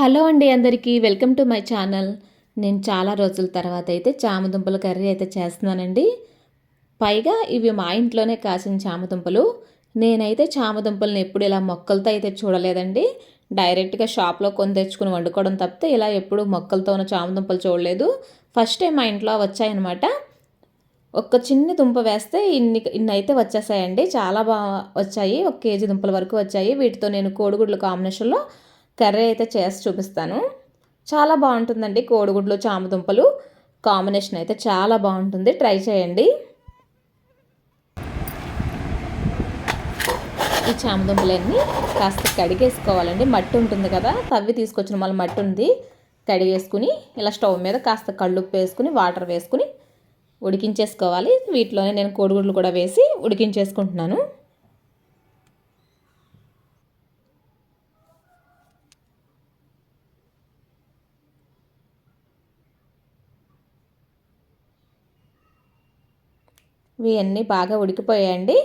Hello అండి అందరికీ welcome to my channel. నేను చాలా రోజుల తర్వాత అయితే చామదుంపల కర్రీ అయితే చేస్తున్నానండి. పైగా ఇవి మా ఇంట్లోనే కాసిన చామదుంపలు. నేనైతే చామదుంపలను ఎప్పుడు ఇలా మొక్కలతో అయితే చూడలేదండి. డైరెక్ట్గా షాప్లో కొని తెచ్చుకుని వండుకోవడం తప్పితే ఇలా ఎప్పుడు మొక్కలతో ఉన్న చామదుంపలు చూడలేదు. ఫస్ట్ టైం మా ఇంట్లో వచ్చాయన్నమాట. ఒక్క చిన్న దుంప వేస్తే ఇన్ని ఇన్ని అయితే వచ్చేసాయండి. చాలా బాగా వచ్చాయి. ఒక కేజీ దుంపల వరకు వచ్చాయి. వీటితో నేను కోడిగుడ్ల కాంబినేషన్లో కర్రీ అయితే చేసి చూపిస్తాను. చాలా బాగుంటుందండి కోడిగుడ్లు చామదుంపలు. కాంబినేషన్ అయితే చాలా బాగుంటుంది. ట్రై చేయండి. ఈ చామదుంపలన్నీ కాస్త కడిగేసుకోవాలండి. మట్టి ఉంటుంది కదా తవ్వి తీసుకొచ్చిన మళ్ళీ మట్టి ఉంది. కడిగేసుకుని ఇలా స్టవ్ మీద కాస్త కళ్ళుప్పు వేసుకుని వాటర్ వేసుకుని ఉడికించేసుకోవాలి. వీటిలోనే నేను కోడిగుడ్లు కూడా వేసి ఉడికించేసుకుంటున్నాను. ఇవన్నీ బాగా ఉడికిపోయాయండి.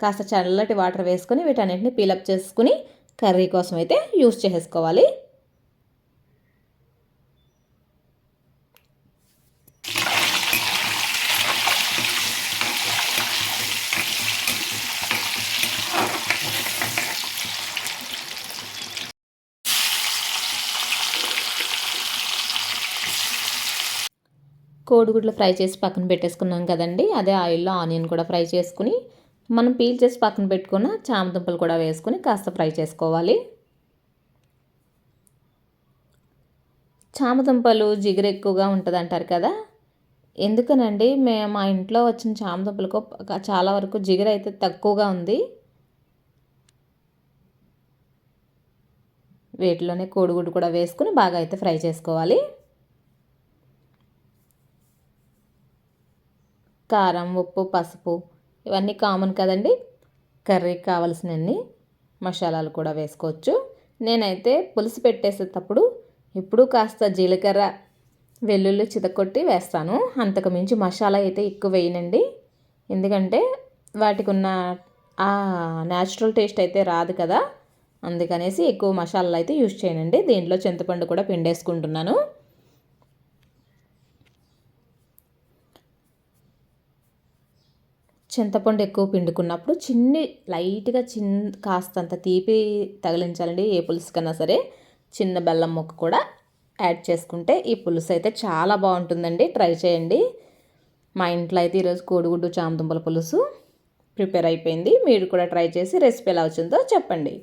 కాస్త చల్లటి వాటర్ వేసుకొని వీటన్నిటిని పీలప్ చేసుకుని కర్రీ కోసం అయితే యూస్ చేసుకోవాలి. కోడిగుడ్లు ఫ్రై చేసి పక్కన పెట్టేసుకున్నాం కదండి. అదే ఆయిల్లో ఆనియన్ కూడా ఫ్రై చేసుకుని మనం పీల్ చేసి పక్కన పెట్టుకున్న చామదుంపలు కూడా వేసుకుని కాస్త ఫ్రై చేసుకోవాలి. చామదుంపలు జిగురు ఎక్కువగా ఉంటుంది అంటారు కదా. ఎందుకనండి? మేము మా ఇంట్లో వచ్చిన చామదుంపలకు చాలా వరకు జిగురు అయితే తక్కువగా ఉంది. వీటిలోనే కోడిగుడ్డు కూడా వేసుకుని బాగా అయితే ఫ్రై చేసుకోవాలి. కారం ఉప్పు పసుపు ఇవన్నీ కామన్ కదండి. కర్రీకి కావలసినన్ని మసాలాలు కూడా వేసుకోవచ్చు. నేనైతే పులుసు పెట్టేసేటప్పుడు ఇప్పుడు కాస్త జీలకర్ర వెల్లుల్లి చితకొట్టి వేస్తాను. అంతకు మించి మసాలా అయితే ఎక్కువ వేయనండి. ఎందుకంటే వాటికి ఉన్న ఆ న్యాచురల్ టేస్ట్ అయితే రాదు కదా. అందుకనేసి ఎక్కువ మసాలాలు అయితే యూజ్ చేయనండి. దీంట్లో చింతపండు కూడా పిండేసుకుంటున్నాను. చింతపండు ఎక్కువ పిండుకున్నప్పుడు చిన్ని లైట్గా చిన్న కాస్తంత తీపి తగిలించాలండి ఏ పులుసు కన్నా సరే. చిన్న బెల్లం ముక్క కూడా యాడ్ చేసుకుంటే ఈ పులుసు అయితే చాలా బాగుంటుందండి. ట్రై చేయండి. మా ఇంట్లో అయితే ఈరోజు కోడిగుడ్డు చామదుంపల పులుసు ప్రిపేర్ అయిపోయింది. మీరు కూడా ట్రై చేసి రెసిపీ ఎలా వచ్చిందో చెప్పండి.